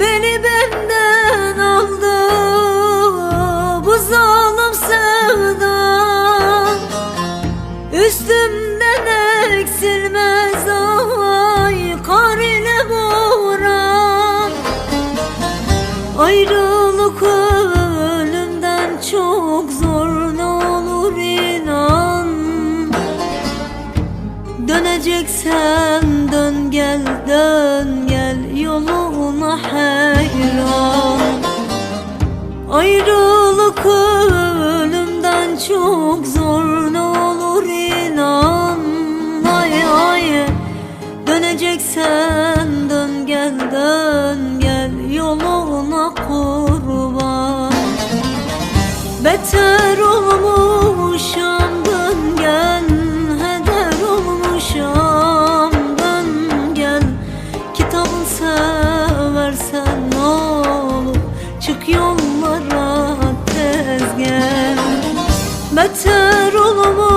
Beni benden aldı bu zalim sevda Üstümden eksilmez ay kar ile boran. Ayrılık ölümden çok zor ne olur inan. Döneceksen dön gel dön gel çok zor ne olur inan. Ay ay Döneceksen dön gel dön gel yoluna kurban. Beter olmuşam dön gel Heder olmuşam dön gel. Kitabın seversen ne olur Çık yollara Beter olmuşam